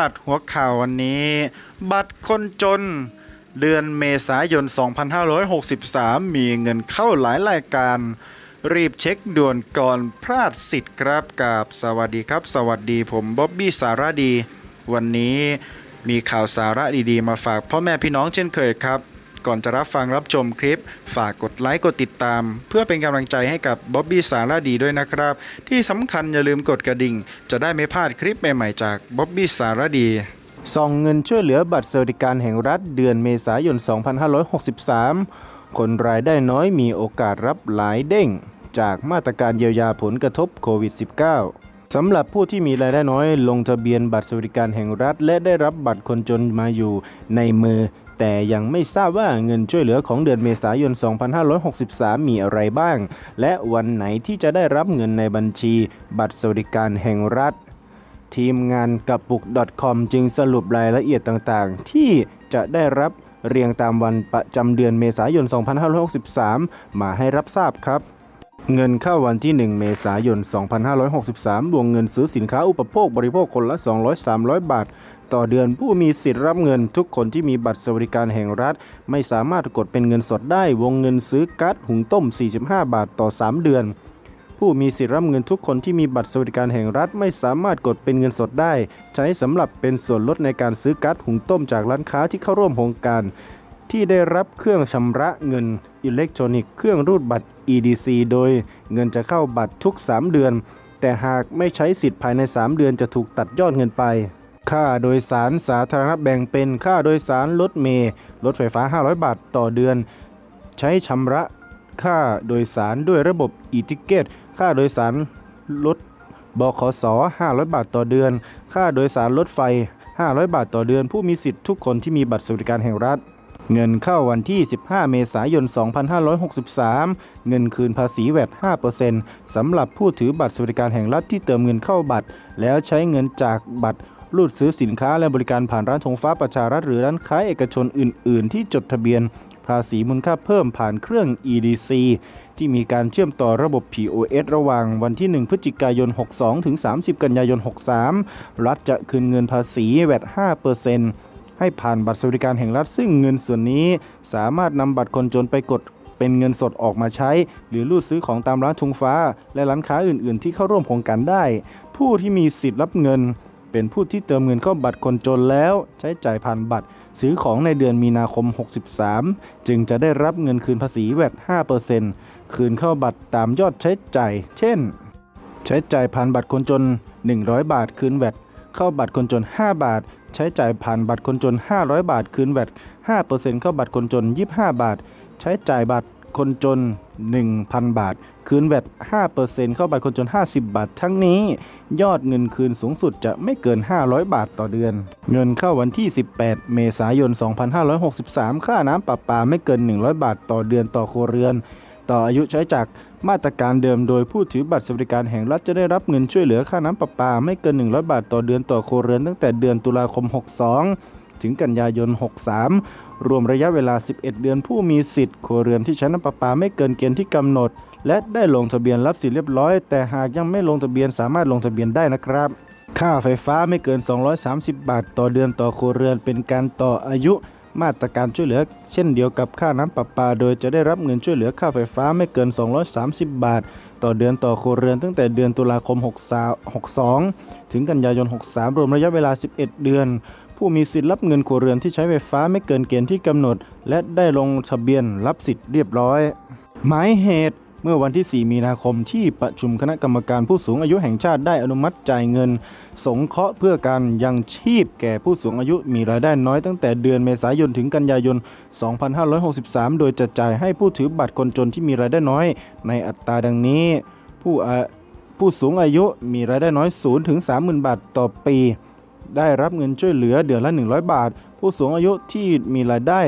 าดหัวข่าววันนี้ บัตรคนจน เดือนเมษายน 2563 มีเงินเข้าหลายรายการ รีบเช็คด่วนก่อนพลาดสิทธิ์ครับกับสวัสดีครับ สวัสดีผมบ๊อบบี้สาระดี วันนี้มีข่าวสาระดีๆ มาฝากพ่อแม่พี่น้องเช่นเคยครับ ก่อนจะรับฟังรับชมคลิป ฝากกดไลค์กดติดตาม เพื่อเป็นกำลังใจให้กับบ๊อบบี้สาระดีด้วยนะครับ ที่สำคัญอย่าลืมกดกระดิ่ง จะได้ไม่พลาดคลิปใหม่ๆจากบ๊อบบี้สาระดีส่องเงินช่วยเหลือบัตรสวัสดิการแห่งรัฐเดือนเมษายน 2563 คนรายได้น้อยมีโอกาสรับหลายเด้ง จากมาตรการเยียวยาผลกระทบโควิด -19 สำหรับผู้ที่มีรายได้น้อยลงทะเบียนบัตรสวัสดิการแห่งรัฐ และได้รับบัตรคนจนมาอยู่ในมือ แต่ยังไม่ทราบว่าเงินช่วยเหลือของเดือนเมษายน 2563 มีอะไรบ้าง และวันไหนที่จะได้รับเงินในบัญชี บัตรสวัสดิการแห่งรัฐ ทีมงานกับปุก .com จึงสรุปรายละเอียดต่างๆ ที่จะได้รับเรียงตามวันประจำเดือนเมษายน 2563 มาให้รับทราบครับ เงินเข้าวันที่ 1 เมษายน 2563 วงเงินซื้อสินค้าอุปโภคบริโภคคนละ 200-300 บาท ต่อเดือนผู้มีสิทธิ์รับเงินทุกคนที่มีบัตรสวัสดิการแห่งรัฐ ไม่สามารถกดเป็นเงินสดได้ วงเงินซื้อก๊าซหุงต้ม 45 บาทต่อ 3 เดือน ผู้มีสิทธิ์รับเงินทุกคนที่มีบัตรสวัสดิการแห่งรัฐ ไม่สามารถกดเป็นเงินสดได้ ใช้สำหรับเป็นส่วนลดในการซื้อก๊าซหุงต้มจากร้านค้าที่เข้าร่วมโครงการ ที่ได้รับเครื่องชำระเงินอิเล็กทรอนิกส์เครื่องรูดบัตร EDC โดยเงินจะเข้าบัตรทุก 3 เดือน แต่หากไม่ใช้สิทธิ์ภายใน 3 เดือนจะถูกตัดยอดเงินไป ค่าโดยสารสาธารณะแบ่งเป็นค่าโดยสารรถเมล์รถไฟฟ้า 500 บาทต่อเดือน ใช้ชำระค่าโดยสารด้วยระบบ e-ticket ค่าโดยสารรถบขส 500 บาทต่อเดือน ค่าโดยสารรถไฟ 500 บาทต่อเดือน ผู้มีสิทธิ์ทุกคนที่มีบัตรสวัสดิการแห่งรัฐ เงินเข้าวันที่ 15 เมษายน 2563 เงินคืนภาษีแวด5%สำหรับผู้ถือบัตรสวัสดิการแห่งรัฐที่เติมเงินเข้าบัตร แล้วใช้เงินจากบัตรรูดซื้อสินค้าและบริการผ่านร้านธงฟ้าประชารัฐหรือร้านค้าเอกชนอื่น ๆ ที่จดทะเบียนภาษีมูลค่าเพิ่มผ่านเครื่อง EDC ที่มีการเชื่อมต่อระบบ POS ระหว่างวันที่ 1 พฤศจิกายน 62 ถึง 30 กันยายน 63 รัฐจะคืนเงินภาษีแวด5% ให้ผ่านบัตรสวัสดิการแห่งรัฐ ซึ่งเงินส่วนนี้ สามารถนำบัตรคนจนไปกดเป็นเงินสดออกมาใช้ หรือรูดซื้อของตามร้านทุงฟ้า และร้านค้าอื่น ๆ ที่เข้าร่วมโครงการได้ ผู้ที่มีสิทธิ์รับเงิน เป็นผู้ที่เติมเงินเข้าบัตรคนจนแล้ว ใช้จ่ายผ่านบัตร ซื้อของในเดือนมีนาคม 63 จึงจะได้รับเงินคืนภาษีแวด5%คืนเข้าบัตรตามยอดใช้จ่าย เช่น ใช้จ่ายผ่านบัตรคนจน 100 บาทคืนแวด เข้าบัตรคนจน 5 บาท ใช้จ่ายผ่านบัตรคนจน 500 บาท คืนแวด5%เข้าบัตรคนจน 25 บาท ใช้จ่ายบัตรคนจน 1,000 บาท คืนแวด5%เข้าบัตรคนจน 50 บาท ทั้งนี้ ยอดเงินคืนสูงสุดจะไม่เกิน 500 บาทต่อเดือน เงินเข้าวันที่ 18 เมษายน 2563 ค่าน้ำประปาไม่เกิน 100 บาทต่อเดือนต่อครัวเรือน ต่ออายุใช้จากมาตรการเดิมโดยผู้ถือบัตรสวัสดิการแห่งรัฐจะได้รับเงินช่วยเหลือค่าน้ำประปาไม่เกิน 100 บาทต่อเดือนต่อครัวเรือนตั้งแต่เดือนตุลาคม 62 ถึงกันยายน 63 รวมระยะเวลา 11 เดือนผู้มีสิทธิ์ครัวเรือนที่ใช้น้ำประปาไม่เกินเกณฑ์ที่กำหนด และได้ลงทะเบียนรับสิทธิ์เรียบร้อย แต่หากยังไม่ลงทะเบียนสามารถลงทะเบียนได้นะครับค่าไฟฟ้าไม่เกิน 230 บาท ต่อเดือนต่อครัวเรือนเป็นการต่ออายุ มาตรการช่วยเหลือ เช่นเดียวกับค่าน้ำประปา โดยจะได้รับเงินช่วยเหลือค่าไฟฟ้าไม่เกิน 230 บาท ต่อเดือนต่อครัวเรือนตั้งแต่เดือนตุลาคม 62 ถึงกันยายน 63 รวมระยะเวลา 11 เดือน ผู้มีสิทธิ์รับเงินครัวเรือนที่ใช้ไฟฟ้าไม่เกินเกณฑ์ที่กำหนด และได้ลงทะเบียนรับสิทธิ์เรียบร้อย หมายเหตุ เมื่อวันที่ 4 มีนาคมที่ประชุมคณะกรรมการผู้สูงอายุแห่งชาติได้อนุมัติจ่ายเงิน สงเคราะห์เพื่อการยังชีพแก่ผู้สูงอายุมีรายได้น้อยตั้งแต่เดือนเมษายนถึงกันยายน 2563 โดยจะจ่ายให้ผู้ถือบัตรคนจนที่มีรายได้น้อย ในอัตราดังนี้ ผู้ผู้สูงอายุมีรายได้น้อย0ถึง30,000 บาทต่อปี ได้รับเงินช่วยเหลือเดือนละ 100 บาท ผู้สูงอายุที่มีรายได้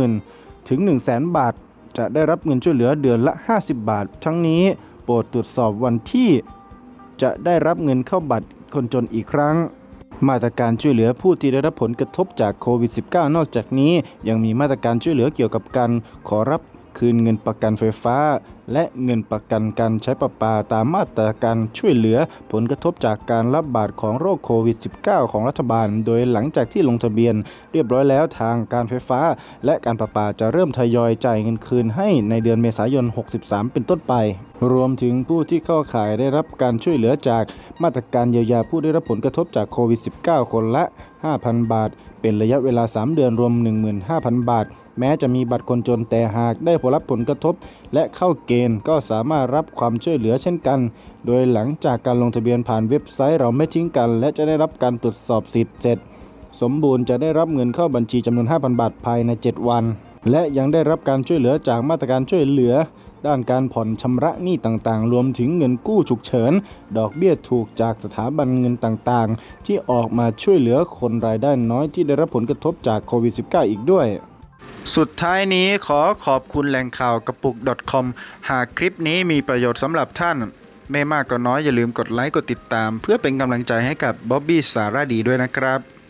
30,000 ถึง 100,000บาท จะได้รับเงินช่วยเหลือเดือนละ 50 บาท ทั้งนี้โปรดตรวจสอบวันที่ จะได้รับเงินเข้าบัตรคนจนอีกครั้ง มาตรการช่วยเหลือผู้ที่ได้รับผลกระทบจากโควิด -19 นอกจากนี้ยังมีมาตรการช่วยเหลือเกี่ยวกับการขอรับ คืนเงินประกันไฟฟ้า และเงินประกันการใช้ประปาตามมาตรการช่วยเหลือผลกระทบจากการระบาดของโรคโควิด -19 ของรัฐบาล โดยหลังจากที่ลงทะเบียน เรียบร้อยแล้วทางการไฟฟ้า และการประปาจะเริ่มทยอยจ่ายเงินคืนให้ในเดือนเมษายน 63 เป็นต้นไป รวมถึงผู้ที่เข้าข่ายได้รับการช่วยเหลือจากมาตรการเยียวยาผู้ได้รับผลกระทบจากโควิด -19 คนละ 5,000 บาท เป็นระยะเวลา 3 เดือนรวม 15,000 บาท แม้จะมีบัตรคนจนแต่หากได้ผลรับผลกระทบ และเข้าเกณฑ์ก็สามารถรับความช่วยเหลือเช่นกัน โดยหลังจากการลงทะเบียนผ่านเว็บไซต์เราไม่ทิ้งกัน และจะได้รับการตรวจสอบสิทธิ์เสร็จ สมบูรณ์จะได้รับเงินเข้าบัญชีจำนวน 5,000 บาทภายใน 7 วัน และยังได้รับการช่วยเหลือจากมาตรการช่วยเหลือ ด้านการผ่อนชำระหนี้ต่างๆ รวมถึงเงินกู้ฉุกเฉิน ดอกเบี้ยถูกจากสถาบันเงินต่างๆ ที่ออกมาช่วยเหลือคนรายได้น้อยที่ได้รับผลกระทบจากโควิด -19 อีกด้วย สุดท้ายนี้ขอขอบคุณแหล่งข่าวกระปุก .com หากคลิปนี้มีประโยชน์สำหรับท่าน ไม่มากก็น้อยอย่าลืมกดไลค์กดติดตาม เพื่อเป็นกำลังใจให้กับบ๊อบบี้สารดีด้วยนะครับ